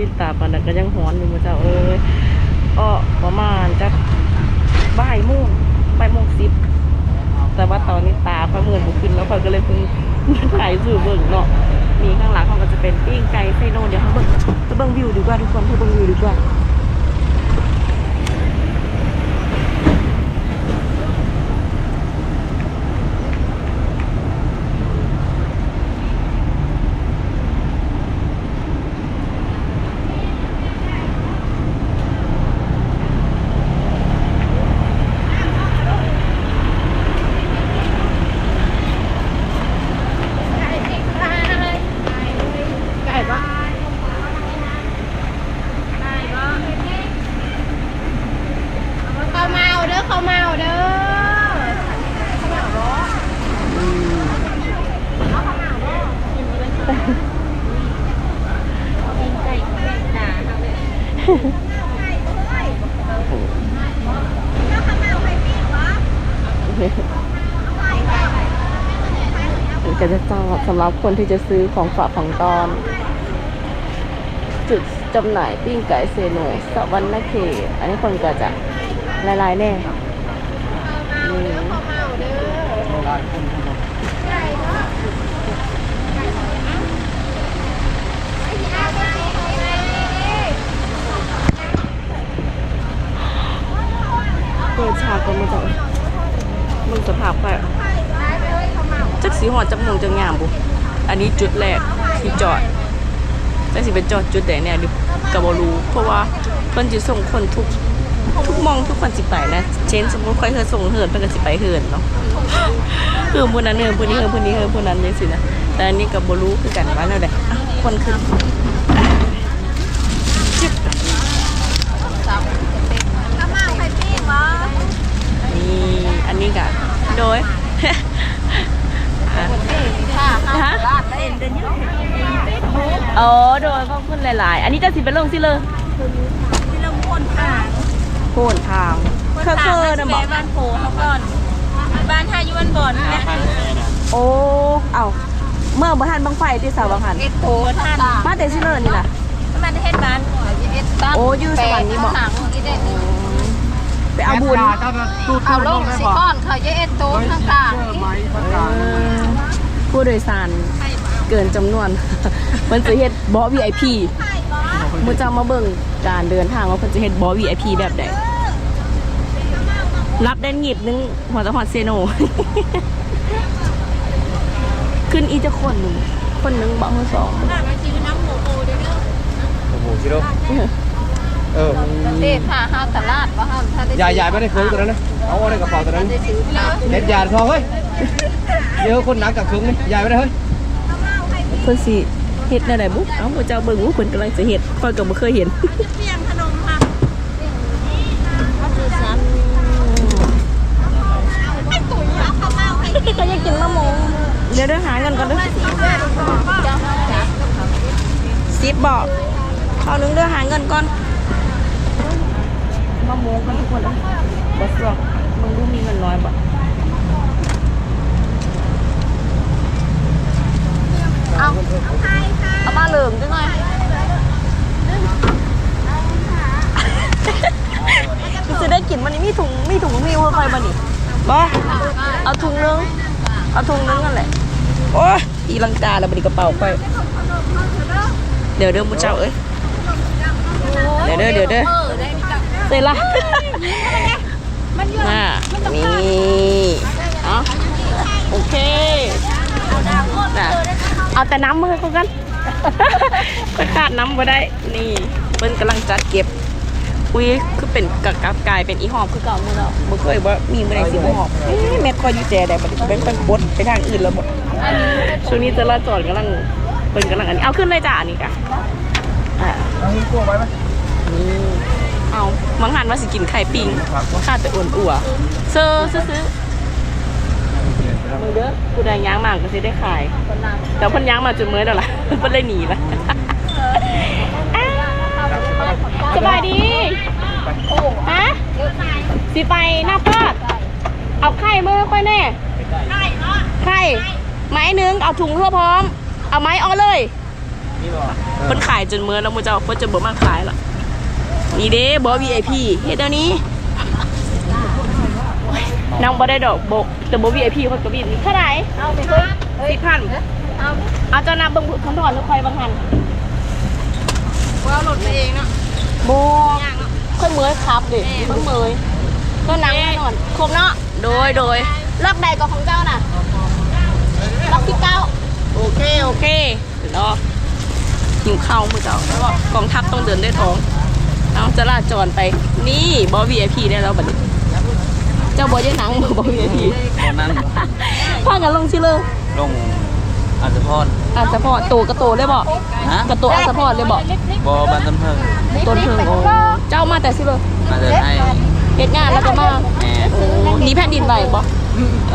ปิดตาปานนั้นก็ยังฮอนอยู่มือเจ้าเอ้ยอ้อประมาณจะบ่ายโมงบ่ายโมงสิบแต่ว่าตอนนี้ตาประเมินบ่ขึ้นแล้วพอก็เลยเพิ่งถ่ายสู่เบิ่งเนาะมีข้างหลังเขาก็จะเป็นปิ้งไก่ไส้โนเดี๋ยวเขาเบิ่งจะเบิ่งวิวดีกว่าทุกคนไปเบิ่งวิวดีกว่า ไก่ปะเขาเมาเด้อเขาเมาเด้อ มันก็จะจอดสำหรับ คนที่จะซื้อของฝากของตอน จุดจำหน่ายปิ้งไก่เซโนสวรรณเขตอันนี้คนก็จะลายๆแน่เปิดฉากก็มาจากมึงสภาพไปจักสีหอดจักโมงจักงามบุ อันนี้จุดแรกที่จอดจักสิเป็นจอดจุดไหนเนี่ยดิกับบรูเพราะว่าเพิ่นจะส่งคนทุกทุกมองทุกคนสิไปนะเช่นสมมติใครเคยส่งเหินเพิ่นก็สิไปเหินเนาะคือผู้นั้นเหินผู้นี้เหินผู้นี้เหินผู้นั้นเลยสินะแต่อันนี้กับบรูคือกันว่าแนวใดอะคนขึ้นจิ๊บ เขาเมาใครปิ้งวะ นี่อันนี้ก็โดย อะ ค่ะ ฮะ ลาดเล่นเดินยัง อ๋อโดยขอบคุณหลาย ๆ อันนี้จะสิเป็นลงสิเลยที่เราพ่นค่ะโคนทางเคอเคอนะบอกบ้านโพเขาก่อนบ้านทายุวันบ่อนนะโอ้เอ้าเมื่อบ่ทันบังไฟที่เสาบังหันเอ็ดโพท่านมาแต่สิเลยนี่ล่ะมันเฮ็ดบ้านเอ็ดบ้านโอ้อยู่สวรรค์นี่บอกหนังอีเด็ดนี่ไปเอาบุญเอาลงสิก้อนเขาจะเอ็ดโต๊ะต่างๆเออผู้โดยสาร เกินจำนวน มันจะเฮ็ดบอ VIP มันจะมาเบิ่งการเดินทางว่าเพิ่นจะเฮ็ดบอ VIP แบบใดรับได้หงิบนึงหัวตะหอดเซโน ขึ้นอีกจะคนหนึ่งคนหนึ่งบอกคนสองโอ้โหชิโร่เออเด็ดหาห้าตลาดว่าห้ามถ้าได้ยายยายไม่ได้เคยตัวนั้นนะเอาไว้ในกระเป๋าตัวนั้นได้ซื้อนะเน็ตยาทองเฮ้ยเดี๋ยวคนหนักกับครึ่งนี่ยายไม่ได้เฮ้ยเพิ่นสิเฮ็ดแนวใดบุเอ้าบ่เจ้าเบิ่งว่าเพิ่นกำลังจะเฮ็ดข้อยก็บ่เคยเห็นเปียงขนมค่ะเขาซื้อซ้ำไอ้ตุ๋ยเอาข้าวเมาให้กินเขาอยากกินมะม่วงเดี๋ยวเดี๋ยวหาเงินก่อนเด้อจ้าจ้าสิบบอกเขานึงเดี๋ยวหาเงินก่อนมะม่วงกันทุกคนเลยบ่สวกมึงดูมีเงินน้อยบ่ เอาเอามาเหลืองจังหน่อยกูจะได้กินมันนี่มีถุงมีถุงมีเพื่อใครบ่นี่บ่เอาถุงนึงเอาถุงนึงนั่นแหละโอ้ยอีลังกาแล้วบ่ดีกระเป๋าไปเดี๋ยวเด้อมูเจ้าเอ้ยเดี๋ยวเด้อเดี๋ยวเด้อเสร็จละมันเยอะอ่านี่เอาโอเคน่ะ เอาแต่น้ำมือเขากันก็ขาดน้ำมาได้ นี่เปิ้นกำลังจัดเก็บ อุ้ยคือเป็นกะกับกลายเป็นอีหอมคือเก่ามื่อเราบ่เคยว่ามีมื่อใดสิบ่หอมเอ๊ะแม่คอยอยู่แจได้บัดนี้เป็นเป็นบดไปทางอื่นแล้วบ่ช่วงนี้จราจรกำลังเปิ้นกำลังอันนี้เอาขึ้นเลยจ้ะอันนี้กะอ่าเอาหิ้งกลัวไว้ไหมนี่เอามังหันว่าสิกินไข่ปิ้งข้าแต่อ้วนอัวเซอร์ซื้อซื้อ มึงเด้อกูได้ย้างมากก็สิได้ขาย แต่พิ่นย้างมาจนเมื่อยแล้วล่ะพิ่นได้หนีละสบายดีฮะสีไปหน้าปอดเอาไข่เมื่อค่อยแน่ไข่ไม้หนึ่งเอาถุงเพื่อพร้อม เอาไม้อ้อเลยพิ่นขายจนเมื่อแล้วมึงจะพิ่นจะเบื่อมากขายละนี่เด้บอวีไอพีเฮ็ดเดี๋ยวนี้ นางบ่ได้ดอกบกแต่บอ VIP เพิ่นก็บินเท่าไหร่เอาไปเฮ้ยสิบพันเอาเอาเจ้านับเบิ่งคำถอนแล้วค่อยบางหันว่าหลุดไปเองเนาะบ่ค่อยเมยครับดิเพิ่งเมยก็นังแน่นอนครบเนาะโดยโดยล็อกใดก็ของเจ้าน่ะล็อกที่เก้าโอเคโอเคเดี๋ยวรอหิวข้าวมือเจ้าแล้วก็กองทัพต้องเดินด้วยท้องเอาจราจรไปนี่บอ VIP ได้แล้วบัดนี้เจ้าบอยหนังบอ VIP ตอนนั้นพ่อกันลงชิเลยลงอาจจะพอดอาจจะพอโตกระโตเลยบอกฮะกระโตอาจจะพอเลยบอกบ่บ้านต้นเพิ่งต้นเพิงโอ้เจ้ามาแต่ชิเลยมาเดินให้เฮ็ดงานแล้วก็มาแหม่โอ้หนีแผ่นดินไหวบอก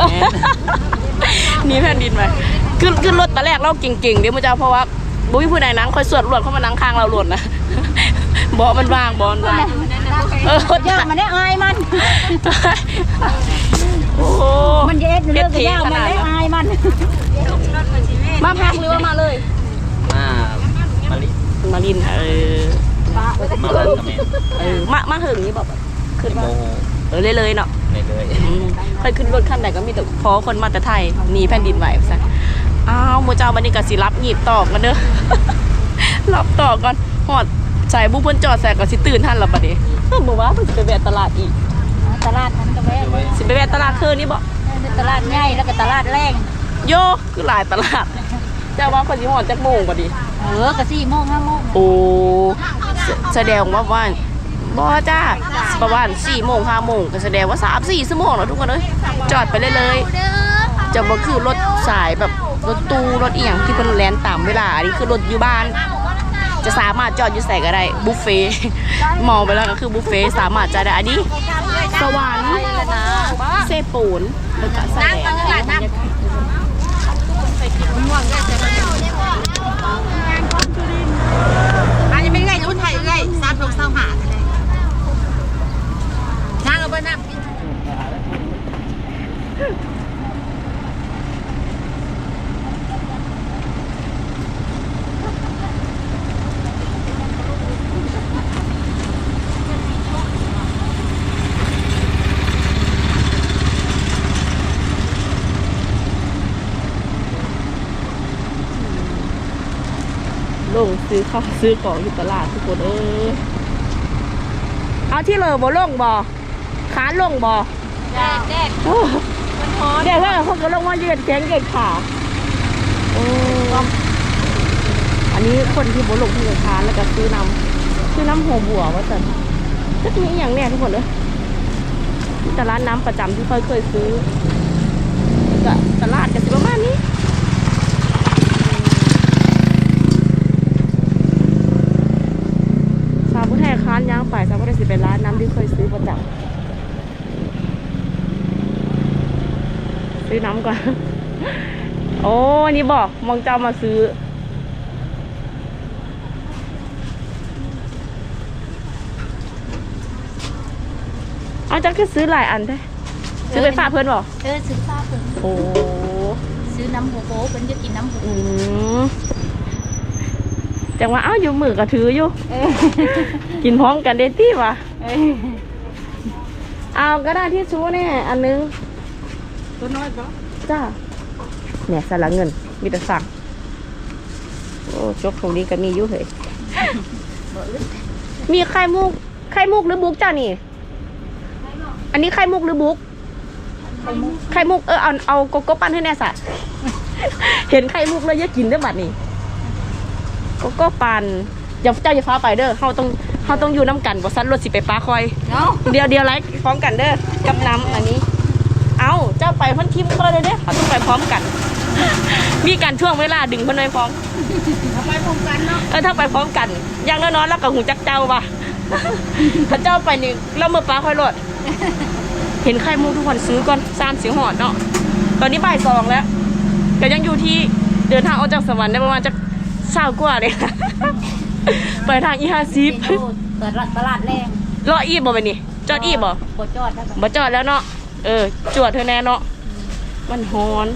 แม่นหนีแผ่นดินไหวขึ้นขึ้นรถตอนแรกเราเก่งๆเดี๋ยวมึงเจ้าเพราะว่าบุ้ยผู้ใดนังคอยสวดหลวดเข้ามานังข้างเราหลวดนะบอมันวางบอมันวาง เออเยอะมันได้อายมัน โอ้โหมันเย็ดเรื่องเทยาวมันนาได้อายมัน มาพักหรือว่ามาเลย มามาลิมาลินเออมาล่นกับแม่เออมามาหึงนี่บอกขึ้นมาเออเลยเลยๆเนาะเลยเลยอืมเคยขึ้นรถขั้นใดก็มีแต่พอคนมาแต่ไทยหนีแผ่นดินไหวซะอ้าวโมเจ้าบันนี้ก็สิรับหยีบตอกกันเด้อรับต่อก่อนหอด ใส่บุ้เพิ่นจอดใส่ก็สิตื่นทันและบัดนี้เออบอกว่าเพิ่นสิไปแวะตลาดอีกตลาดนั้นก็แม่ดูไว้สิไปแวะตลาดคืนนี่บ่ตลาดใหญ่แล้วก็ตลาดแรงโยคือหลายตลาดเจ้าว่าเพิ่นสิฮอดจักโมงบัดนี้เออก็สี่โมงห้าโมงโอ้แสแสดงว่าว่าบ่จ้าประมาณ4โมง5โมงก็แสดงว่า3 4ชั่วโมงแล้วทุกคนเอ้ยจอดไปเลยเลยๆจะบ่คือรถสายแบบรถตู้รถอีหยังที่เพิ่นแล่นตามเวลาอันนี้คือรถอยู่บ้าน จะสามารถจอดอยู่ใส่ก็ได้บุฟเฟ่ต์มองไปแล้วก็คือบุฟเฟ่ต์สามารถจะได้อันนี้สวรรค์เซปูนแล้วก็แสดงอันนี้ไม่ไงจะพูดไทยไงซาดลงเศร้าหาอะไรน้าเราไปน้ำ ลงซื้อข้าวซื้อของอยู่ตลาดทุกคนเออเอาที่เลยบ่ลงบ่ขาลงบ่แดดแดดโอ้เดี๋ยวว่าเขาก็ลงมายืนแข้งเก่งขาโอ้อันนี้คนที่บ่ลงที่เงินทานแล้วก็ซื้อน้ำซื้อน้ำหัวบัวว่าสันก็มีอหย่างเนี่ยทุกคนเลยมีแต่ร้านน้ำประจำที่เคยเคยซื้อก็ตลาดกันสิประมาณนี้ สาวผู้แทนค้านย่างไปสาวผู้แทนสิเป็นร้านน้ำที่เคยซื้อประจำซื้อน้ำก่อน โอ้อันนี่บอกมองเจ้ามาซื้อ เอาจักก็ซื้อหลายอันได้ซื้อไปฝากเพื่อนบอกเออซื้อฟ้าเพิ่งโอ้ซื้อน้ำหัวโป๊เพิ่นจะกินน้ำหัวอืม จังว่าเอ้าอยู่มือก็ถืออยู่เออกินพร้อมกันเด้ที่วะเออเอาก็ได้ที่ชูเนี่ยอันนึงตัวน้อยปะจ้าเนี่ยสละเงิน มีแต่สั่งโอ้จกตรงนี้ก็มีอยู่เหยมีไข่มุกไข่มุกหรือบุ๊กจ้านี่ อันนี้ไข่มุกหรือบุ๊กไข่มุกเออเอาเอาโกโก้ปั้นให้แน่สะเห็นไข่มุกแล้วอยากกินเด้วยบัดนี่ โกโก้ปั้นอย่าเจ้าอย่าฟ้าไปเด้อเขาต้องเขาต้องอยู่น้ำกันบ่ซันรถสิไปป้าคอย เนาะเดียวเดียวไลฟ์พร้อมกันเด้อกับน้ำอันนี้ เอาเจ้าไปเพันทิมก็เลยเด้อเขาต้องไปพร้อมกัน มีการช่วงเวลาดึงเพันไปพร้อมเอาไปพร้อมกันเนาะเออถ้าไปพร้อมกัน อย่างน้อยๆแล้วก็หูจักเจ้าว่ะถ้าเจ้าไปนี่เราเมื่อป้าค่อยรถเห็นไข่มุกทุกคนซื้อก่อนสามสิงหอดเนาะตอนนี้บ่ายสองแล้วก็ยังอยู่ที่เดินทางออกจากสวรรค์ได้ประมาณจะ เช้ากว่าเลยไปทางอีฮาซิปตลาดตลาดแรงรออีบบ่ไปนี่จอดอีบ่บ่จอดแล้วบ่จอดแล้วเนาะเออ จวดเธอแน่เนาะมันฮอน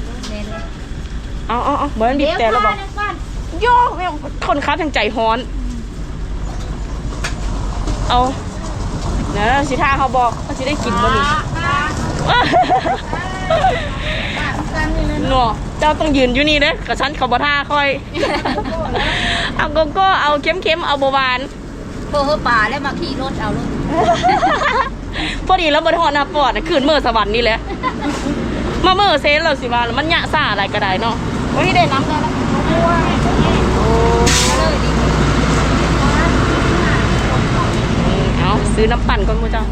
เอาเอาเอาเหมือนบีบแต่แล้วบอกโย่ไม่เอาคนค้าทางใจฮอน เอาเดี๋ยวสิท่าเขาบอกเขาจะได้กินบ่นี่ หนัวเจ้าต้องยืนอยู่นี่เด้อกับฉันเขาบ่ท่าค่อย เอาโกโก้เอาเค็มๆเอาบหวานเพื่อป่าแล้วมาขี่รถเอารถพอดีแล้วบนหอนาปอดน่ะคืนเมื่อสวรรค์นี่แหละมาเมื่อเซนเราสิว่าแล้วมันหยะซ่าอะไรก็ได้เนาะวันนี้ได้น้ำได้แล้วอืมเอาซื้อน้ำปั่นก่อนมูเจ้า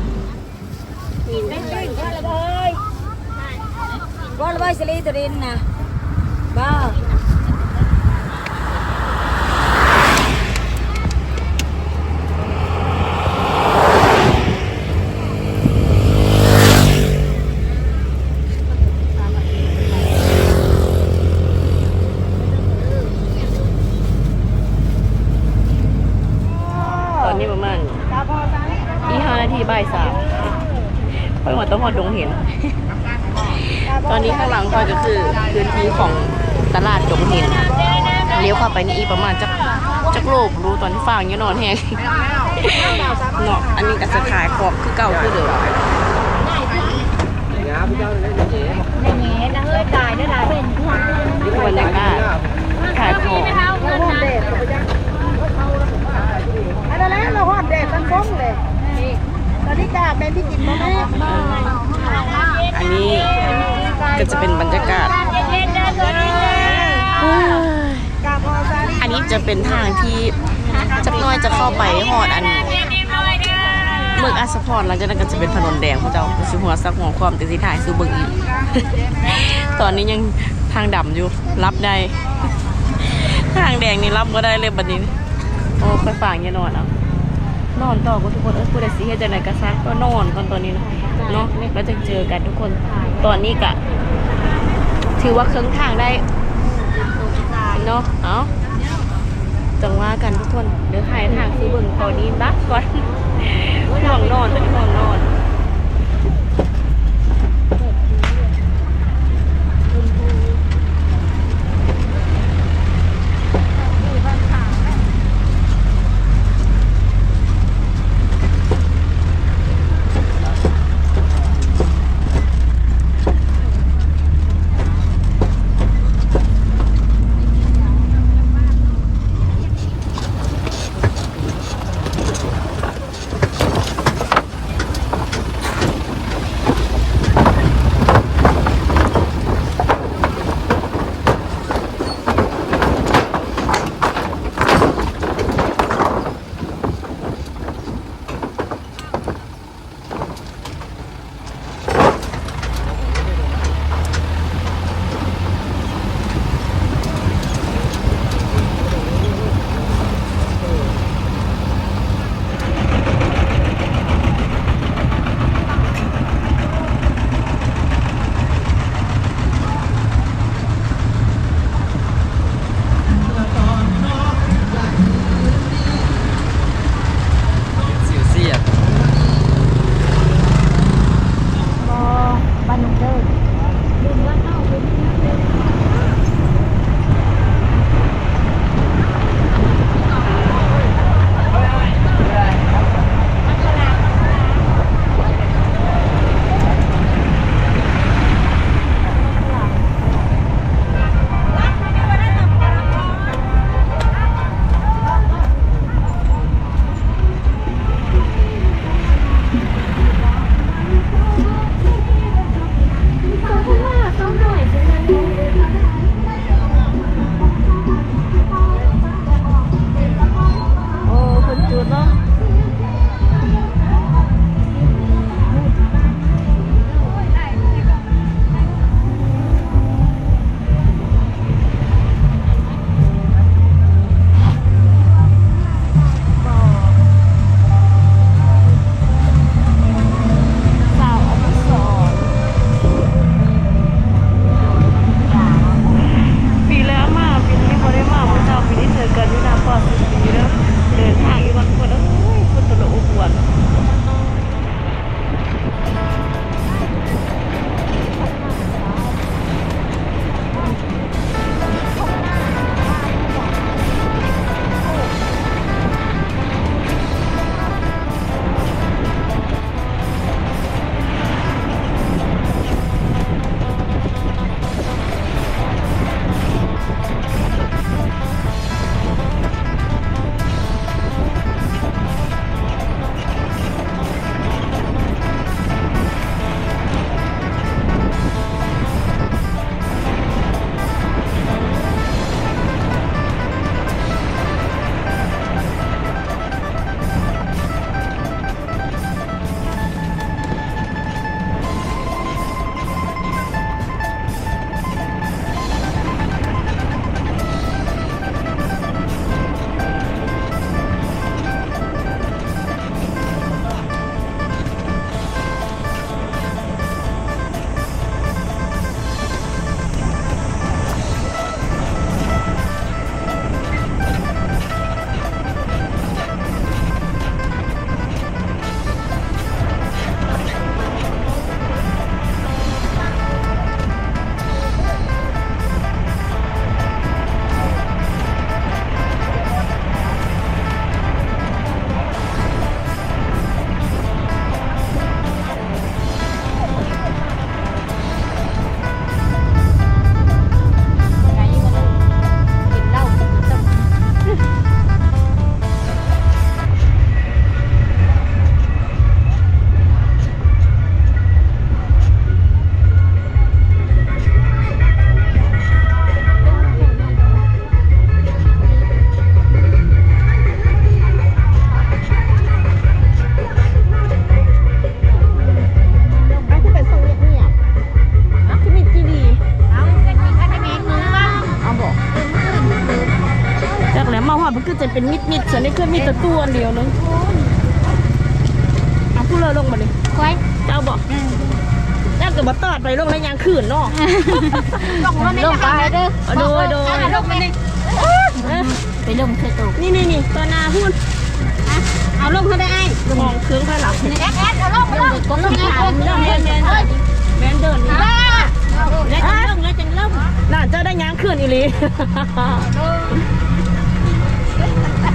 sila rin na. Ba. ของตลาดดงเห็นเลี้ยวเข้าไปนี่อีกประมาณจักจักโลบรู้ตอนที่ฟ้าอย่างเงี้ยนอนแห้งเนาะอันนี้ก็จะขายของคือเก่าคือเดิมงาพี่เจ้าเล่นเจ๊ Nè nhẹ nó hơi tài nó là bên นี่คือบรรยากาศขายของอันนั้นแหละเราหอดแดดตั้งฟ้องเลยตอนนี้กาเป็นพี่กินมาแม่อันนี้ก็จะเป็นบรรยากาศกาพ อันนี้จะเป็นทางที่จักน้อยจะเข้าไปหอดอันเมืองอัสพรหลังจากนั้นก็จะเป็นถนนแดงพระเจ้าสิหัวซักหัวความแต่สิถ่ายซื้เบิ่งอีก ตอนนี้ยังทางดำอยู่รับได้ ทางแดงนี่รับก็ได้เลยบัดนี้ โอ้ไปฝากอย่านอนเอานอนต่อก็ทุกคนเออผู้ใดสิเฮ็ดจังไดก็ซักก็นอนก่อนตอนนี้เนาะเนาะแล้วจะเจอกันทุกคน ตอนนี้ก็ ถือว่าเครื่องทางได้เนาะเอาจังว่ากันทุกคนเดี๋ยวถ่ายทางซื้อเบิ่งตอนนี้บักก่อนห่วงนอนตอนนี้ห่วงนอน คือมีแตะตัวอันเดียวนึงเอาพูดเลยลงมาเลยไว้เจ้าบอกเจ้าเกิดมาตอดไปลงในยางขืนเนาะลงรถลงไปเด้อเอาโดยโดยลงไปนี่ไปลงเธอตกนี่นี่นี่ตัวนาพูดเอาลงเขาได้ไอ้มองเครื่องภายหลังแอดแอดเอาลงไปลงก็ลงขาลงแมนแมนแมนเดินนี่แล้วจะลงแล้วจะลงน่าเจ้าได้ยางขืนอีหลี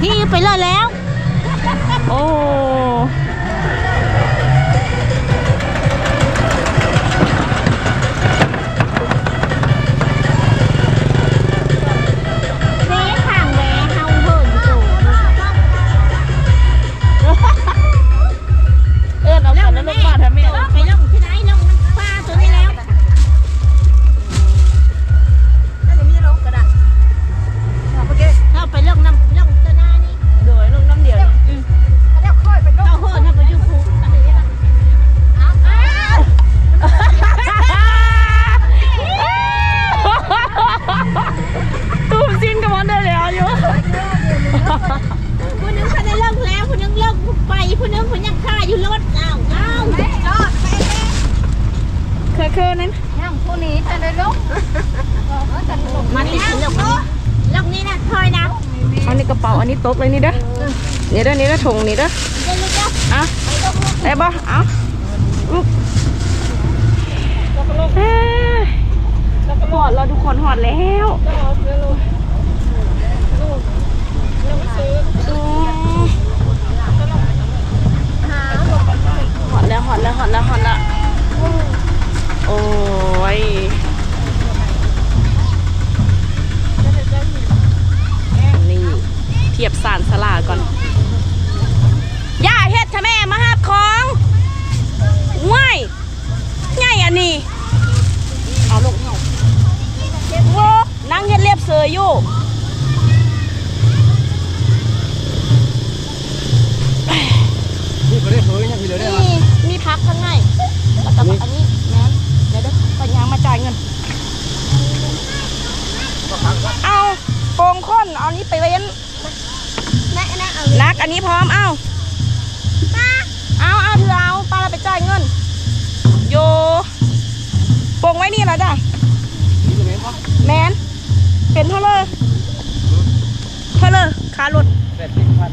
พี่ไปเลยแล้ว โอ้ ผู้นึงเขาได้เลิกแล้วผู้นึงเลิกไปผู้นึงผู้ยังฆ่าอยู่รถอ้าวอ้าวจอดไปเลยเคยเคยนั้นยังผู้นี้จะได้ลงมันนี่ลงลงนี่นะคอยนะอันนี้กระเป๋าอันนี้ตกเลยนี่เด้อนี่เด้อนี่เด้อถุงนี่เด้อเดี๋ยวเดี๋ยวอะได้ปะเอาอุ๊บเอ้ยหอดเราทุกคนหอดแล้วอืม หอดแล้วหอดแล้วหอดแล้วหอดแล้ว โอ้ย ไว้นี่แล้วจ้ะนี่ก็เห็นปะแมนเป็นเท่าเลยเท่าเลยคารถแปดสิบพัน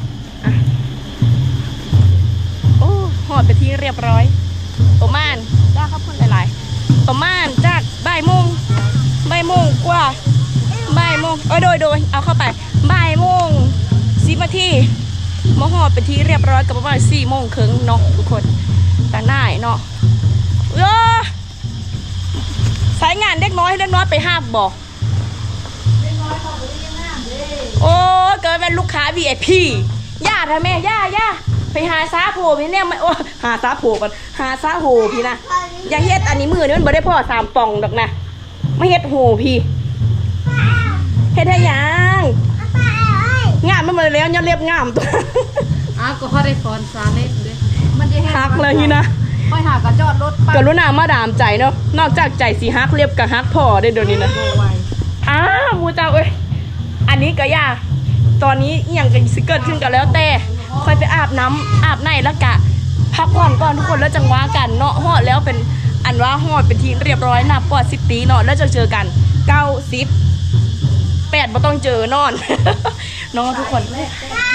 โอ้หอดไปที่เรียบร้อยประมาณได้ครับคุณหลายๆประมาณจากบ่ายโมงบ่ายโมงกว่าบ่ายโมงเออโดยโดยเอาเข้าไปบ่ายโมงสิบนาทีมาหอดเป็นที่เรียบร้อยกับประมาณสี่โมงครึ่งเนาะทุกคนแต่น่ายเนาะเออ สายงานเด็กน้อยให้เด็กน้อยไปห้าบบอกโอ้ยเกิดเป็นลูกค้า VIP ย่าทำแม่ย่าย่าไปหาซาโผพี่เนี่ยไม่โอ้หาซาโผก่อนหาซาโหพี่นะอย่าเฮ็ดอันนี้มือนี่มันบ่ได้พอสามป่องดอกนะไม่เฮ็ดโหพี่เฮ็ดให้หยังงามมันมาแล้วย้อนเรียบงามตัวอ้าวก็เขาได้ฟอนซาเล็ดด้วยมันจะให้ฮักเลยนี่นะ ค่อยหากระจอดรถไปกรุณามาดามใจเนาะนอกจากใจสีฮักเรียบกับฮักพอได้เดี๋ยวนี้นะไวอ้าวมูเจ้าเอ้ยอันนี้ก็ยากตอนนี้อหย่างกันสิเกิดขึ้นกันแล้วแต่ค่อยไปอาบน้ำอาบในแล้วกะ พักผ่อนก่อนทุกคนแล้วจังว่ากันเนาะฮอดแล้วเป็นอันว่าฮอดเป็นทีเรียบร้อยนับกว่าสิบปีเนาะแล้วจะเจอกันเก้าสิบแปดบ่ต้องเจอนอน เนาะทุกคนป้า